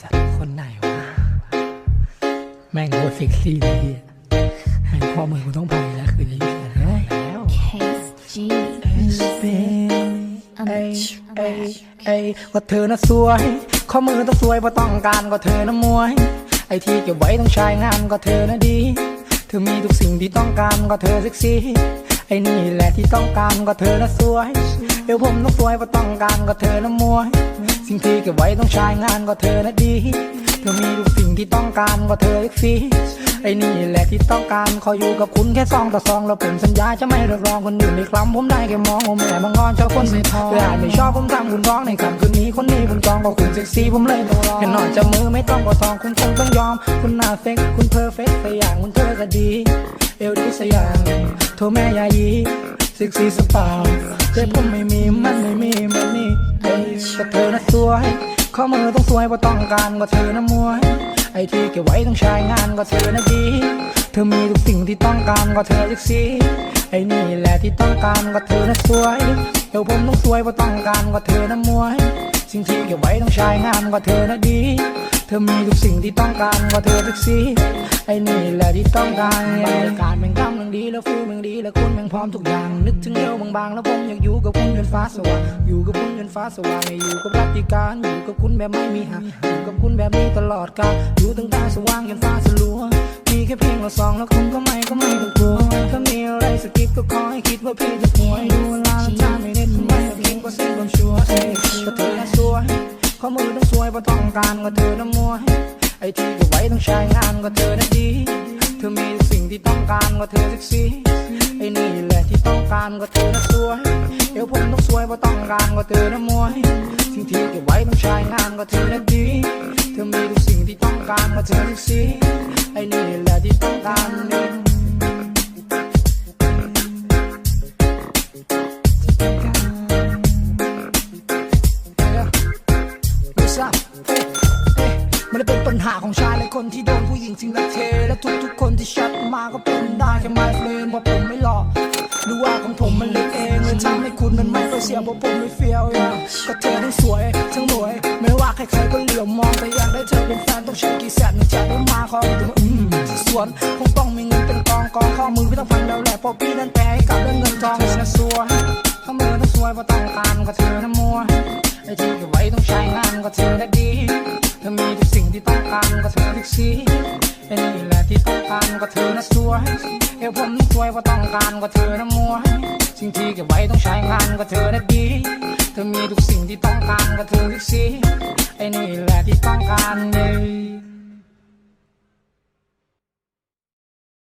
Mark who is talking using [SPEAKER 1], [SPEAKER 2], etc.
[SPEAKER 1] สัตว์คนไหนวะ แม่งโคตรเซ็กซี่เลยแม่งข้อมือกูต้องไปแล้วคืนนี้แล้ว H A A ว่าเธอน่ะสวย ข้อมือต้องสวยเพราะต้องการก็เธอน่ะมวย ไอที่เก็บไว้ต้องใช้งานก็เธอน่ะดี เธอมีทุกสิ่งที่ต้องการก็เธอเซ็กซี่ ไอ้นี่แหละที่ต้องการก็เธอน่ะสวยเดี๋ยวผมต้องสวยเพราะต้องการก็เธอน่ะมวย สิ่งที่เก็บไว้ต้องใช้งานก็เธอน่ะดี เธอมีทุกสิ่งที่ต้องการก็เธอเซ็กซี่ไอ้นี่แหละที่ต้องการขออยู่กับคุณแค่ซองต่อซองแล้วผมสัญญาจะไม่เรียกร้องคนอื่นอีกครั้งผมได้แค่มองผมแอบางอนเจ้าคนไม่ทองเลยอาจไม่ชอบผมทำคุณร้องในคำคืนนี้คนนี้ผมจองก็คุณเซ็กซี่ผมเลยต้องรอแค่นอนจับมือไม่ต้องกอดทองคุณคงต้องยอม คุณหน้าเซ็กคุณเพอร์เฟกต์สักอย่างคุณเธอก็ดี เอวดีสักอย่าง โทรแม่ยายีซ็กซีสปาแต่ผมไม่มีมันไม่มีมันนี่เอ้แต่เธอน่ะสวยข้อมือต้องสวยเพราต้องการก็เธอน่ะมวย ไอ้ที่เก็บไว้ต้องใช้งานก็เธอน่ะดี เธอมีทุกสิ่งที่ต้องการก็เธอซ็กซีไอ้นี่แหละที่ต้องการก็เธอน่ะสวยเดี๋ยวผมต้องสวยเพราต้องการก็เธอน่ะมวย สิ่งที่เก็บไว้ต้องใช้งานก็เธอน่ะดี เธอมีทุกสิ่งที่ต้องการก็เธอซ็กซีไอ้นี่แหละที่ต้องการบรรยากาศแม่งกำลังดีแล้วฟิลม่งดีแล้วคุณม่งพร้อมทุกอย่าง นึกถึงเอวบางๆแล้วผมอยากอยู่กับคุณจนฟ้าสว่างอยู่กับคุณจนฟ้าสว่างไม่อยู่กับรัติการอยู่กับคุณแบบไม่มีหักอยู่กับคุณแบบนี้ตลอดกาลอยู่ตั้งแต่สว่างจนฟ้าสลัวมีแค่เพียงเราสองแล้วคุณก็ไม่ก็ไม่ต้องกลัวถ้ามีอะไรสกิปก็ขอให้คิดว่าพี่จะป่วยดูเวลาและถ้าไม่เน็ตทำไมเพียงก็เส้นความชัวร์เอ้ก็เธอน่ะสวยข้อมือต้องสวยเพราะต้องการก็เธอน่ะมวยไอ้ที่ก็ไว้ต้องใช้งานก็เธอน่ะดี อมีสิ่งที่ต้องการก็เธอเซ็กซี่ไอ้นี่แหละที่ต้องการก็เธอน่ะสวยเดี๋ยวผมต้องสวยเพราะต้องการก็เธอน่ะมวยสิ่งที่เก็บไว้ต้องใช้งานก็เธอน่ะดี เธอมีทุกสิ่งที่ต้องการก็เธอเซ็กซี่ไอ้นี่แหละที่ต้องการ หาของชายหลายคนที่โดนผู้หญิงสิ่งละเท และทุกๆคนที่แชัดมาก็เป็นได้แค่ไม่เฟรนเพราะผมไม่หลอกหรือว่าของผมมันเล็กเองเลยทำให้คุณมันไม่ค่อยเสียเพราะผมไม่เฟี้ยวอย่างก็เธอทั้งสวยทั้งรวย ไม่ว่าใครๆก็เหลียวมองแต่อยากได้เธอเป็นแฟนต้องใช้กี่แสนถึงจะได้มาขอถึงอืมส่วนคงต้องมีเงินเป็นกองกองข้อมือไม่ต้องฟังแล้วแหละเพราะพี่นั้นแปลให้กับเรื่องเงินทองเธอนะสวยข้อมือต้องสวยเพราะต้องการก็เธอน่ะมัวไอ้ที่เก็บไว้ต้องใช้งานก็เธอได้ดี ธอมีทุกสิ่งที่ต้องการก็เธอทุกสีไอ้นี่แหละที่ต้องการก็เธอน่ะสวยเอวผมต้องสวยเพราะต้องการก็เธอน่ะมวยสิ่งที่เก็บไว้ต้องใช้งานก็เธอนะดีเธอมีทุกสิ่งที่ต้องการก็เธอทุกสีไอ้นี่แหละที่ต้องการเนี่ย